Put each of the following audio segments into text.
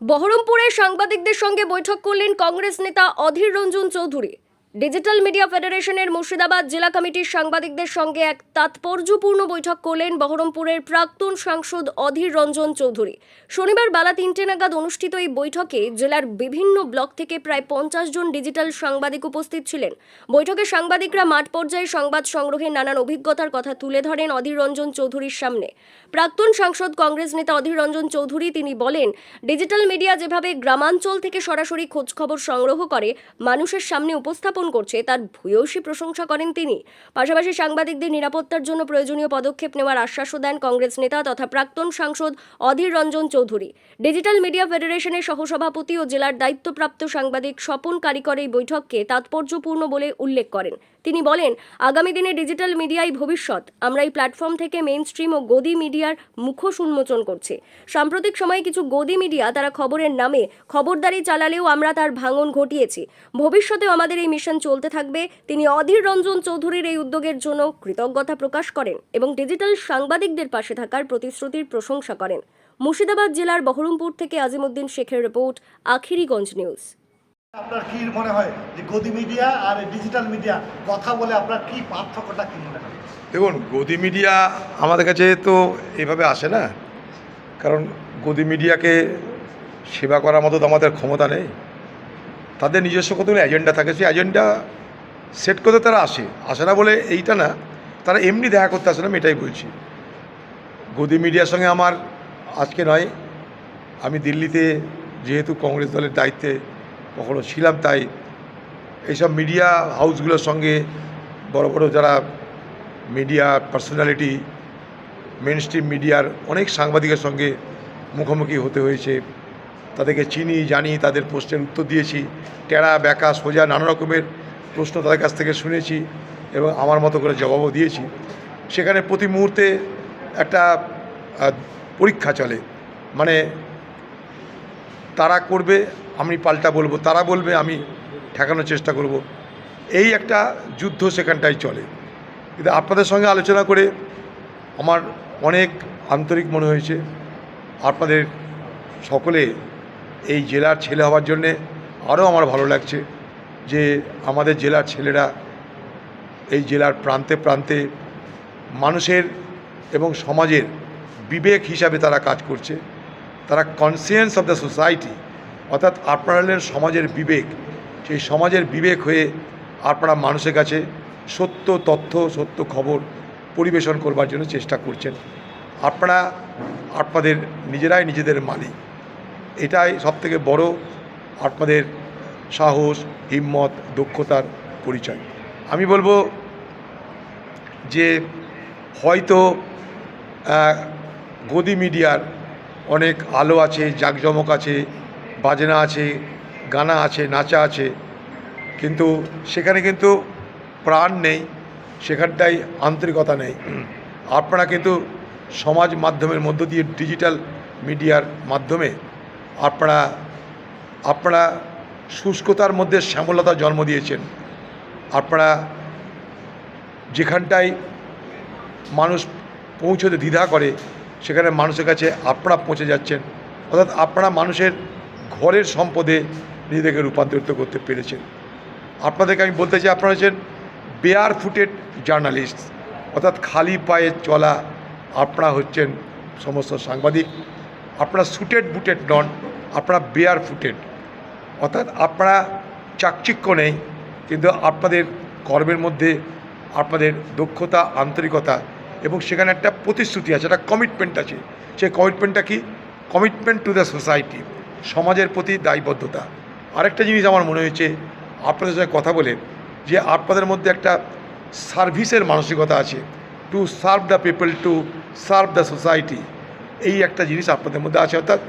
বহরমপুরে সাংবাদিকদের সঙ্গে বৈঠক করলেন কংগ্রেস নেতা অধীর রঞ্জন চৌধুরী। ডিজিটাল মিডিয়া ফেডারেশনের মুর্শিদাবাদ জেলা কমিটির সাংবাদিকদের সঙ্গে এক তাৎপর্যপূর্ণ বৈঠক করলেন বহরমপুরের প্রাক্তন সাংসদ অধীর রঞ্জন চৌধুরী। শনিবার বেলা তিনটে নাগাদ অনুষ্ঠিত এই বৈঠকে জেলার বিভিন্ন ব্লক থেকে প্রায় পঞ্চাশ জন ডিজিটাল সাংবাদিক উপস্থিত ছিলেন। বৈঠকে সাংবাদিকরা মাঠ পর্যায়ে সংবাদ সংগ্রহে নানান অভিজ্ঞতার কথা তুলে ধরেন অধীর রঞ্জন চৌধুরীর সামনে। প্রাক্তন সাংসদ কংগ্রেস নেতা অধীর রঞ্জন চৌধুরী তিনি বলেন, ডিজিটাল মিডিয়া যেভাবে গ্রামাঞ্চল থেকে সরাসরি খোঁজখবর সংগ্রহ করে, মানুষের সামনে উপস্থাপন করছে, তার ভূয়সী প্রশংসা করেন তিনি। পাশাপাশি সাংবাদিকদের নিরাপত্তার জন্য প্রয়োজনীয় পদক্ষেপ নেওয়ার আশ্বাসও দেন কংগ্রেস নেতা তথা প্রাক্তন সাংসদ অধীর রঞ্জন চৌধুরী। ডিজিটাল মিডিয়া ফেডারেশনের সহসভাপতি ও জেলার দায়িত্বপ্রাপ্ত সাংবাদিক স্বপন কারিকর এই বৈঠককে তাৎপর্যপূর্ণ বলে উল্লেখ করেন। তিনি বলেন, আগামী দিনে ডিজিটাল মিডিয়াই ভবিষ্যৎ। আমরা এই প্ল্যাটফর্ম থেকে মেইন স্ট্রিম ও গদি মিডিয়ার মুখোশ উন্মোচন করছে। সাম্প্রতিক সময়ে কিছু গদি মিডিয়া তারা খবরের নামে খবরদারি চালালেও আমরা তার ভাঙন ঘটিয়েছি। ভবিষ্যতেও আমাদের এই মিশন চলতে থাকবে। তিনি অধীর রঞ্জন চৌধুরীর এই উদ্যোগের জন্য কৃতজ্ঞতা প্রকাশ করেন এবং ডিজিটাল সাংবাদিকদের পাশে থাকার প্রতিশ্রুতির প্রশংসা করেন। মুর্শিদাবাদ জেলার বহরমপুর থেকে আজিমুদ্দিন শেখের রিপোর্ট, আখিরিগঞ্জ নিউজ। আপনার কি মনে হয় যে গদি মিডিয়া আর ডিজিটাল মিডিয়া কথা বলে আপনার কি পার্থক্যটা কি মনে হয়? দেখুন, গদি মিডিয়া আমাদের কাছে তো এভাবে আসে না। কারণ গদি মিডিয়াকে সেবা করার মতো তো আমাদের ক্ষমতা নেই। তাদের নিজস্ব কতগুলো এজেন্ডা থাকে, সেই এজেন্ডা সেট করতে তারা আসে। আসে না বলে এইটা না, তারা এমনি দেখা করতে আসে না, আমি এটাই বলছি। গদি মিডিয়ার সঙ্গে আমার আজকে নয়, আমি দিল্লিতে যেহেতু কংগ্রেস দলের দায়িত্বে কখনো ছিলাম, তাই এইসব মিডিয়া হাউসগুলোর সঙ্গে বড় বড় যারা মিডিয়া পার্সোনালিটি মেন স্ট্রিম মিডিয়ার অনেক সাংবাদিকের সঙ্গে মুখোমুখি হতে হয়েছে। তাদেরকে চিনি, জানি, তাদের প্রশ্নের উত্তর দিয়েছি, টেরা, ব্যাকা, সোজা, নানা রকমের প্রশ্ন তাদের কাছ থেকে শুনেছি এবং আমার মতো করে জবাবও দিয়েছি। সেখানে প্রতি মুহূর্তে একটা পরীক্ষা চলে। মানে তারা করবে, আমি পাল্টা বলব, তারা বলবে, আমি ঠেকানোর চেষ্টা করব। এই একটা যুদ্ধ সেখানটাই চলে। কিন্তু আপনাদের সঙ্গে আলোচনা করে আমার অনেক আন্তরিক মনে হয়েছে। আপনাদের সকলে এই জেলার ছেলে হওয়ার জন্যে আরও আমার ভালো লাগছে যে আমাদের জেলার ছেলেরা এই জেলার প্রান্তে প্রান্তে মানুষের এবং সমাজের বিবেক হিসাবে তারা কাজ করছে। তারা কনসিয়েন্স অফ দ্য সোসাইটি অর্থাৎ আপনারা হলেন সমাজের বিবেক, সেই সমাজের বিবেক হয়ে আপনারা মানুষের কাছে সত্য তথ্য, সত্য খবর পরিবেশন করবার জন্য চেষ্টা করছেন। আপনারা, আপনাদের নিজেরাই নিজেদের মালিক। এটাই সবথেকে বড় আপনাদের সাহস, হিম্মত, দক্ষতার পরিচয়। আমি বলব যে হয়তো গদি মিডিয়ার অনেক আলো আছে, জাঁকজমক আছে, বাজনা আছে, গানা আছে, নাচা আছে। কিন্তু সেখানে কিন্তু প্রাণ নেই সেখানটায় আন্তরিকতা নেই। আপনারা কিন্তু সমাজ মাধ্যমের মধ্য দিয়ে ডিজিটাল মিডিয়ার মাধ্যমে আপনারা আপনারা শুষ্কতার মধ্যে শ্যামলতা জন্ম দিয়েছেন। আপনারা যেখানটায় মানুষ পৌঁছতে দ্বিধা করে সেখানে মানুষের কাছে আপনারা পৌঁছে যাচ্ছেন। অর্থাৎ আপনারা মানুষের ঘরের সম্পদে নিজেদেরকে রূপান্তরিত করতে পেরেছেন। আপনাদেরকে আমি বলতে চাই, আপনারা হচ্ছেন বেয়ার ফুটেড জার্নালিস্ট অর্থাৎ খালি পায়ে চলা আপনারা হচ্ছেন সমস্ত সাংবাদিক। আপনারা সুটেড বুটেড নন, আপনারা বেয়ার ফুটেড অর্থাৎ আপনারা চাকচিক্য নেই, কিন্তু আপনাদের কর্মের মধ্যে, আপনাদের দক্ষতা, আন্তরিকতা এবং সেখানে একটা প্রতিশ্রুতি আছে, একটা কমিটমেন্ট আছে। সেই কমিটমেন্টটা কি? কমিটমেন্ট টু দ্য সোসাইটি সমাজের প্রতি দায়বদ্ধতা। আরেকটা জিনিস আমার মনে হয়েছে, আপনাদের সঙ্গে কথা বলে, যে আপনাদের মধ্যে একটা সার্ভিসের মানসিকতা আছে to serve the people to serve the society এই একটা জিনিস আপনাদের মধ্যে আছে, অর্থাৎ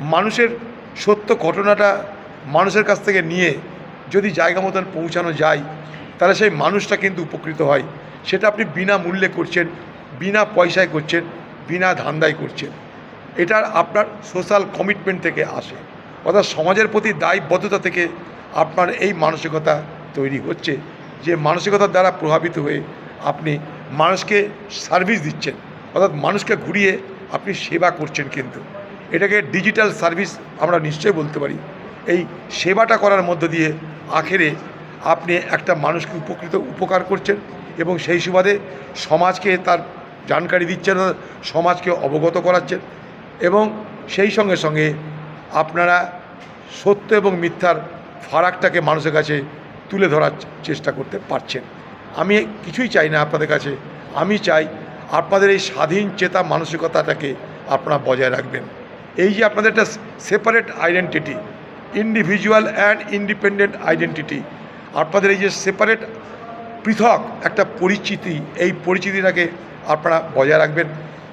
মানুষের সত্য ঘটনাটা মানুষের কাছ থেকে নিয়ে যদি জায়গা মতন পৌঁছানো যায়, তাহলে সেই মানুষটা কিন্তু উপকৃত হয়। সেটা আপনি বিনা মূল্যে করছেন, বিনা পয়সায় করছেন, বিনা ধান্দায় করছেন। এটার আপনার সোশ্যাল কমিটমেন্ট থেকে আসে। অর্থাৎ সমাজের প্রতি দায়বদ্ধতা থেকে আপনার এই মানসিকতা তৈরি হচ্ছে, যে মানসিকতার দ্বারা প্রভাবিত হয়ে আপনি মানুষকে সার্ভিস দিচ্ছেন। অর্থাৎ মানুষকে ঘুরিয়ে আপনি সেবা করছেন কিন্তু। এটাকে ডিজিটাল সার্ভিস আমরা নিশ্চয়ই বলতে পারি। এই সেবাটা করার মধ্য দিয়ে আখেরে আপনি একটা মানুষকে উপকৃত, উপকার করছেন। এবং সেই সুবাদে সমাজকে তার জানকারি দিচ্ছেন সমাজকে অবগত করাচ্ছেন। এবং সেই সঙ্গে সঙ্গে আপনারা সত্য এবং মিথ্যার ফারাকটাকে মানুষের কাছে তুলে ধরার চেষ্টা করতে পারছেন। আমি কিছুই চাই না আপনাদের কাছে। আমি চাই আপনাদের এই স্বাধীন চেতা মানসিকতাটাকে আপনারা বজায় রাখবেন। এই যে আপনাদের একটা separate identity individual and independent identity আপনাদের এই যে সেপারেট পৃথক একটা পরিচিতি, এই পরিচিতিটাকে আপনারা বজায় রাখবেন।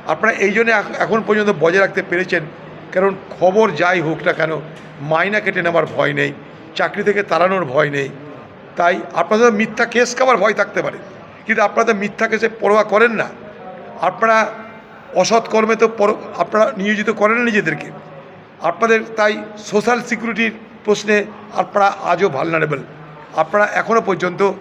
আপনারা এই জন্য এখ- এখন পর্যন্ত বজায় রাখতে পেরেছেন, কারণ খবর যাই হোক না কেন, মাইনা কেটে নেওয়ার ভয় নেই, চাকরি থেকে তাড়ানোর ভয় নেই। তাই আপনাদের মিথ্যা কেস খাবার ভয় থাকতে পারে, কিন্তু আপনারা মিথ্যা কেসে পরোয়া করেন না। আপনারা অসৎ কর্মে তো আপনারা নিয়োজিত করেন নিজেদেরকে। আপনাদের তাই সোশ্যাল সিকিউরিটির প্রশ্নে আপনারা আজও ভালনারেবল আপনারা এখনও পর্যন্ত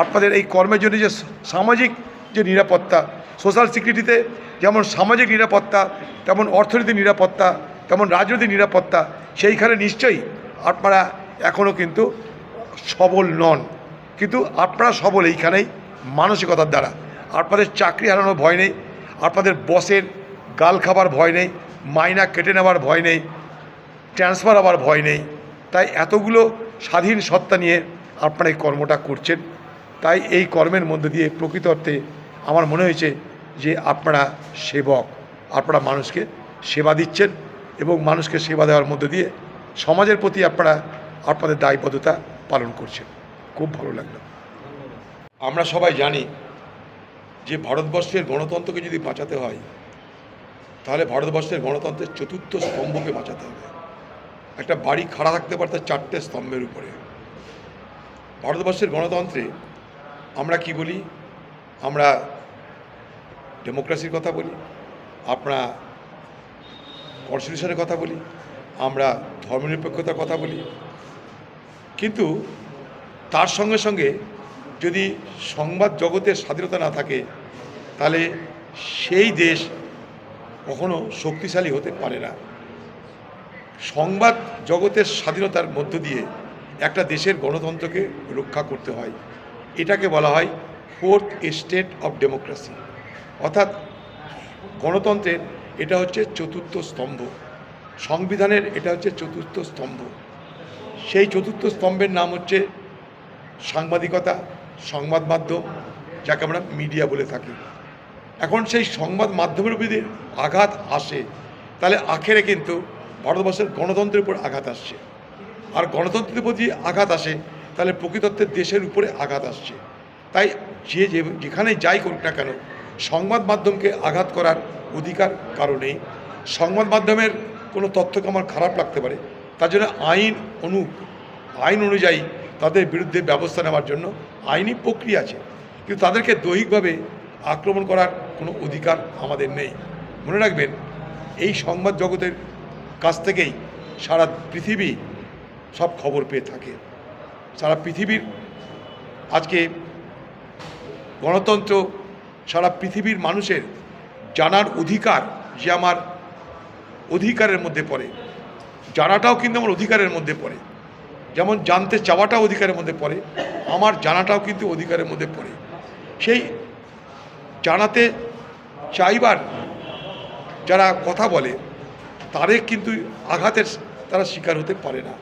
আপনাদের এই কর্মের জন্য যে সামাজিক যে নিরাপত্তা সোশ্যাল সিকিউরিটিতে যেমন সামাজিক নিরাপত্তা, তেমন অর্থনৈতিক নিরাপত্তা, তেমন রাজনৈতিক নিরাপত্তা, সেইখানে নিশ্চয়ই আপনারা এখনও কিন্তু সবল নন। কিন্তু আপনারা সবল এইখানেই মানসিকতার দ্বারা। আপনাদের চাকরি হারানোর ভয় নেই, আপনাদের বসের গাল খাবার ভয় নেই, মাইনা কেটে নেওয়ার ভয় নেই ট্রান্সফার হওয়ার ভয় নেই। তাই এতগুলো স্বাধীন সত্তা নিয়ে আপনারা এই কর্মটা করছেন। তাই এই কর্মের মধ্যে দিয়ে প্রকৃত অর্থে আমার মনে হয়েছে যে আপনারা সেবক, আপনারা মানুষকে সেবা দিচ্ছেন এবং মানুষকে সেবা দেওয়ার মধ্য দিয়ে সমাজের প্রতি আপনারা আপনাদের দায়বদ্ধতা পালন করছেন। খুব ভালো লাগল। আমরা সবাই জানি যে ভারতবর্ষের গণতন্ত্রকে যদি বাঁচাতে হয়, তাহলে ভারতবর্ষের গণতন্ত্রের চতুর্থ স্তম্ভকে বাঁচাতে হবে। একটা বাড়ি খাড়া থাকতে পারে তার চারটে স্তম্ভের উপরে। ভারতবর্ষের গণতন্ত্রে আমরা কি বলি? আমরা ডেমোক্রেসির কথা বলি, আমরা কনস্টিটিউশনের কথা বলি, আমরা ধর্মনিরপেক্ষতার কথা বলি। কিন্তু তার সঙ্গে সঙ্গে যদি সংবাদ জগতের স্বাধীনতা না থাকে, তাহলে সেই দেশ কখনো শক্তিশালী হতে পারে না। সংবাদ জগতের স্বাধীনতার মধ্য দিয়ে একটা দেশের গণতন্ত্রকে রক্ষা করতে হয়। এটাকে বলা হয় ফোর্থ স্টেট অফ ডেমোক্রেসি। অর্থাৎ গণতন্ত্রের এটা হচ্ছে চতুর্থ স্তম্ভ। সংবিধানের এটা হচ্ছে চতুর্থ স্তম্ভ। সেই চতুর্থ স্তম্ভের নাম হচ্ছে সাংবাদিকতা, সংবাদ মাধ্যম, যাকে আমরা মিডিয়া বলে থাকি। এখন সেই সংবাদ মাধ্যমের যদি আঘাত আসে, তাহলে আখেরে কিন্তু ভারতবর্ষের গণতন্ত্রের উপর আঘাত আসছে। আর গণতন্ত্রের যদি আঘাত আসে তাহলে প্রকৃতত্বের দেশের উপরে আঘাত আসছে। তাই যে যেখানে যাই করুক না কেন, সংবাদ মাধ্যমকে আঘাত করার অধিকার কারণেই সংবাদ মাধ্যমের কোনো তথ্যকে আমার খারাপ লাগতে পারে। তার জন্য আইন অনু, আইন অনুযায়ী তাদের বিরুদ্ধে ব্যবস্থা নেওয়ার জন্য আইনি প্রক্রিয়া আছে। কিন্তু তাদেরকে দৈহিকভাবে আক্রমণ করার কোনো অধিকার আমাদের নেই। মনে রাখবেন, এই সংবাদ জগতের কাছ থেকেই সারা পৃথিবী সব খবর পেয়ে থাকে। সারা পৃথিবীর, আজকে গণতন্ত্র সারা পৃথিবীর মানুষের জানার অধিকার যে আমার অধিকারের মধ্যে পড়ে, জানাটাও কিন্তু আমার অধিকারের মধ্যে পড়ে, যেমন জানতে চাওয়াটাও অধিকারের মধ্যে পড়ে, আমার জানাটাও কিন্তু অধিকারের মধ্যে পড়ে। সেই জানাতে চাইবার যারা কথা বলে, তাদের কিন্তু আঘাতের তারা শিকার হতে পারে না।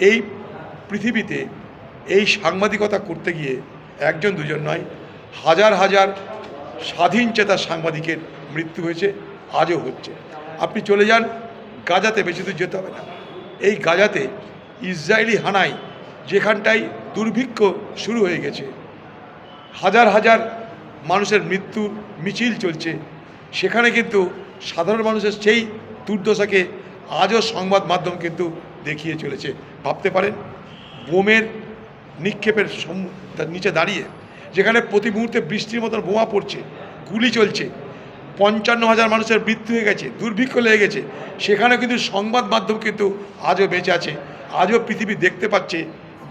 এই পৃথিবীতে এই সাংবাদিকতা করতে গিয়ে একজন, দুজন নয়, হাজার হাজার স্বাধীন চেতা সাংবাদিকের মৃত্যু হয়েছে, আজও হচ্ছে। আপনি চলে যান, গাজাতে বেশি দূর যেতে হবে না। এই গাজাতে ইসরায়েলি হানায় যেখানটায় দুর্ভিক্ষ শুরু হয়ে গেছে, হাজার হাজার মানুষের মৃত্যুর মিছিল চলছে, সেখানে কিন্তু সাধারণ মানুষের সেই দুর্দশাকে আজও সংবাদ মাধ্যম কিন্তু দেখিয়ে চলেছে। ভাবতে পারেন বোমের নিক্ষেপের নিচে দাঁড়িয়ে, যেখানে প্রতি মুহূর্তে বৃষ্টির মতন বোমা পড়ছে, গুলি চলছে, পঞ্চান্ন হাজার মানুষের মৃত্যু হয়ে গেছে, দুর্ভিক্ষ লেগে গেছে। সেখানে কিন্তু সংবাদ মাধ্যম কিন্তু আজও বেঁচে আছে, আজও পৃথিবী দেখতে পাচ্ছে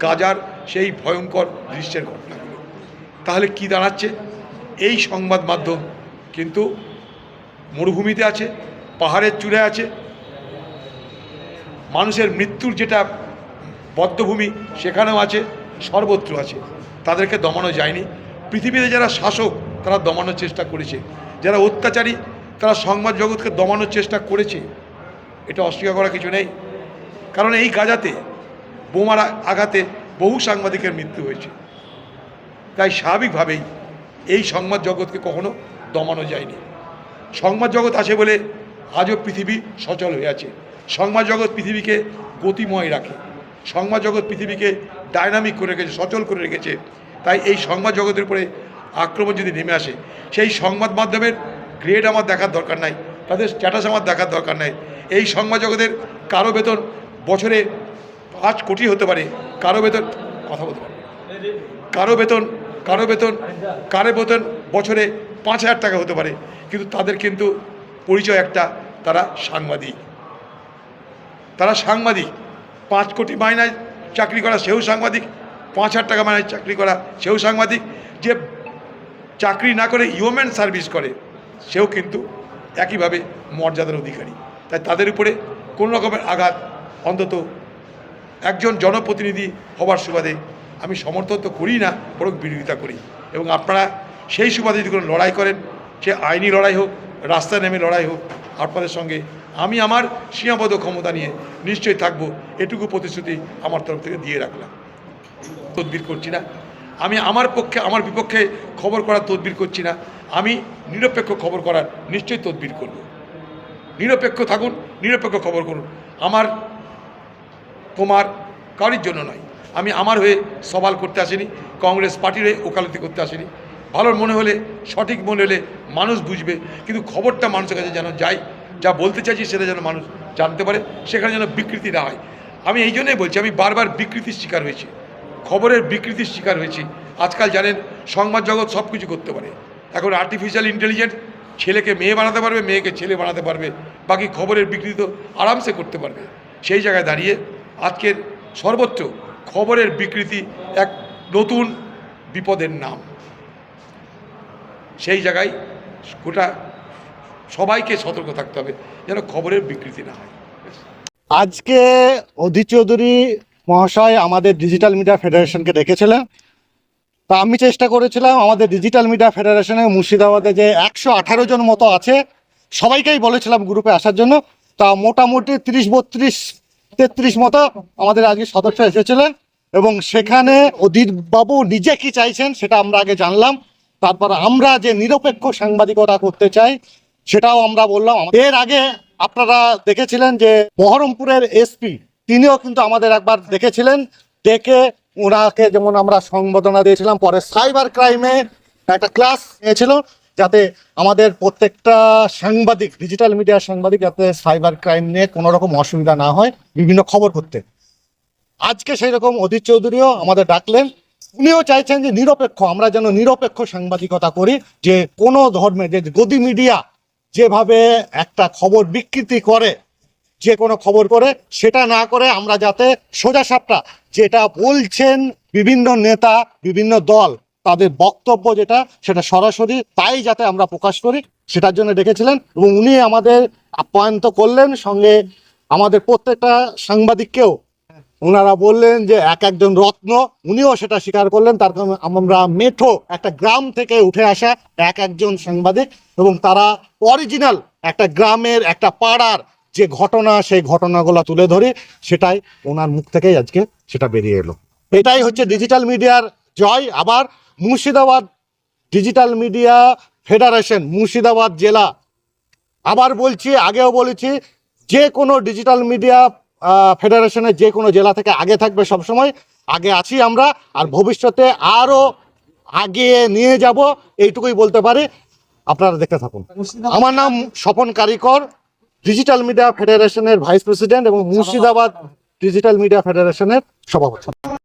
গাজার সেই ভয়ঙ্কর দৃশ্যের ঘটনাগুলো। তাহলে কি দাঁড়াচ্ছে? এই সংবাদ মাধ্যম কিন্তু মরুভূমিতে আছে, পাহাড়ের চূড়ে আছে। মানুষের মৃত্যুর যেটা বদ্ধভূমি সেখানেও আছে, সর্বত্র আছে। তাদেরকে দমানো যায়নি। পৃথিবীতে যারা শাসক, তারা দমানোর চেষ্টা করেছে। যারা অত্যাচারী, তারা সংবাদ জগৎকে দমানোর চেষ্টা করেছে। এটা অস্বীকার করা কিছু নেই। কারণ এই গাজাতে বোমার আঘাতে বহু সাংবাদিকের মৃত্যু হয়েছে। তাই স্বাভাবিকভাবেই এই সংবাদ জগৎকে কখনো দমানো যায়নি। সংবাদ জগৎ আছে বলে আজও পৃথিবী সচল হয়ে আছে। সংবাদ জগৎ পৃথিবীকে গতিময় রাখে। সংবাদ জগৎ পৃথিবীকে ডায়নামিক করে রেখেছে, সচল করে রেখেছে। তাই এই সংবাদ জগতের উপরে আক্রমণ যদি নেমে আসে, সেই সংবাদ মাধ্যমের গ্রেড আমার দেখার দরকার নাই, তাদের স্ট্যাটাস আমার দেখার দরকার নাই। এই সংবাদ জগতের কারও বেতন বছরে পাঁচ কোটি হতে পারে, কারও বেতন, কথা বলতে পারে কারও বেতন কারও বেতন কারও বেতন বছরে পাঁচ হাজার টাকা হতে পারে, কিন্তু তাদের কিন্তু পরিচয় একটা, তারা সাংবাদিক। তারা সাংবাদিক। পাঁচ কোটি মাইনায় চাকরি করা সেও সাংবাদিক, পাঁচ হাজার টাকা মাইনায় চাকরি করা সেও সাংবাদিক, যে চাকরি না করে হিউম্যান সার্ভিস করে, সেও কিন্তু একইভাবে মর্যাদার অধিকারী। তাই তাদের উপরে কোনো রকমের আঘাত অন্তত একজন জনপ্রতিনিধি হবার সুবাদে আমি সমর্থন তো করি না, বরং বিরোধিতা করি। এবং আপনারা সেই সুবাদে যদি কোনো লড়াই করেন, সে আইনি লড়াই হোক, রাস্তায় নেমে লড়াই হোক, আপনাদের সঙ্গে আমি আমার সীমাবদ্ধ ক্ষমতা নিয়ে নিশ্চয়ই থাকব। এটুকু প্রতিশ্রুতি আমার তরফ থেকে দিয়ে রাখলাম। তদবির করছি না। আমি আমার পক্ষে, আমার বিপক্ষে খবর করার তদবির করছি না। আমি নিরপেক্ষ খবর করার নিশ্চয়ই তদবির করব। নিরপেক্ষ থাকুন, নিরপেক্ষ খবর করুন। আমার, তোমার কারোর জন্য নয়। আমি আমার হয়ে সওয়াল করতে আসিনি, কংগ্রেস পার্টির হয়ে ওকালতি করতে আসিনি। ভালো মনে হলে, সঠিক মনে হলে মানুষ বুঝবে, কিন্তু খবরটা মানুষের কাছে যেন যায় যা বলতে চাইছি সেটা যেন মানুষ জানতে পারে, সেখানে যেন বিকৃতি না হয়। আমি এই জন্যই বলছি, আমি বারবার বিকৃতির শিকার হয়েছি, খবরের বিকৃতির শিকার হয়েছি। আজকাল জানেন, সংবাদ জগৎ সব কিছু করতে পারে। এখন আর্টিফিশিয়াল ইন্টেলিজেন্স ছেলেকে মেয়ে বানাতে পারবে, মেয়েকে ছেলে বানাতে পারবে, বাকি খবরের বিকৃতি তো আরামসে করতে পারবে। সেই জায়গায় দাঁড়িয়ে আজকের সর্বোচ্চ খবরের বিকৃতি এক নতুন বিপদের নাম। সেই জায়গায় গোটা সবাইকে সতর্ক থাকতে হবে যেন খবরের বিকৃতি না হয়। আজকে অধীর চৌধুরী মহাশয় আমাদের ডিজিটাল মিডিয়া ফেডারেশনকে ডেকেছিলেন তা আমি চেষ্টা করেছিলাম আমাদের ডিজিটাল মিডিয়া ফেডারেশনে মুর্শিদাবাদে যে একশো আঠারো জন মতো আছে, সবাইকেই বলেছিলাম গ্রুপে আসার জন্য। তা মোটামুটি তিরিশ, বত্রিশ, তেত্রিশ মতো আমাদের আজকে সদস্য এসেছিলেন এবং সেখানে অধীর বাবু নিজে কি চাইছেন সেটা আমরা আগে জানলাম। তারপর আমরা যে নিরপেক্ষ সাংবাদিকতা করতে চাই সেটাও আমরা বললাম। এর আগে আপনারা দেখেছিলেন যে বহরমপুরের এসপি, তিনিও কিন্তু আমাদের একবার দেখেছিলেন, দেখে ওনাকে যেমন আমরা সংবর্ধনা দিয়েছিলাম, পরে সাইবার ক্রাইমে একটা ক্লাস নিয়েছিল, যাতে আমাদের প্রত্যেকটা সাংবাদিক, ডিজিটাল মিডিয়ার সাংবাদিক যাতে সাইবার ক্রাইম নিয়ে কোনো রকম অসুবিধা না হয়, বিভিন্ন খবর করতে। আজকে সেই রকম অধীর চৌধুরীও আমাদের ডাকলেন। উনিও চাইছেন যে নিরপেক্ষ, আমরা যেন নিরপেক্ষ সাংবাদিকতা করি, যে কোনো ধর্মে, যে গদি মিডিয়া যেভাবে একটা খবর বিকৃতি করে, যে কোনো খবর করে, সেটা না করে আমরা যাতে সোজা সাপটা, যেটা বলছেন বিভিন্ন নেতা, বিভিন্ন দল, তাদের বক্তব্য যেটা, সেটা সরাসরি তাই যাতে আমরা প্রকাশ করি, সেটার জন্য ডেকেছিলেন এবং উনি আমাদের আপ্যায়ন করলেন সঙ্গে আমাদের প্রত্যেকটা সাংবাদিককেও ওনারা বললেন যে এক একজন রত্ন, উনিও সেটা স্বীকার করলেন। তার কারণে আমরা মেঠো একটা গ্রাম থেকে উঠে আসা এক একজন সাংবাদিক এবং তারা অরিজিনাল একটা গ্রামের একটা পাড়ার যে ঘটনা, সেই ঘটনাগুলো তুলে ধরে, সেটাই ওনার মুখ থেকেই আজকে সেটা বেরিয়ে এলো। এটাই হচ্ছে ডিজিটাল মিডিয়ার জয়। আবার Murshidabad digital media federation Murshidabad জেলা। আবার বলছি, আগেও বলেছি, যে কোনো ডিজিটাল মিডিয়া ফেডারেশনের যে কোনো জেলা থেকে আগে থাকবে সবসময়। আগে আছি আমরা আর ভবিষ্যতে আরও আগে নিয়ে যাব এইটুকুই বলতে পারি। আপনারা দেখতে থাকুন। আমার নাম স্বপন কারিকর ডিজিটাল মিডিয়া ফেডারেশনের ভাইস প্রেসিডেন্ট এবং মুর্শিদাবাদ ডিজিটাল মিডিয়া ফেডারেশনের সভাপতি।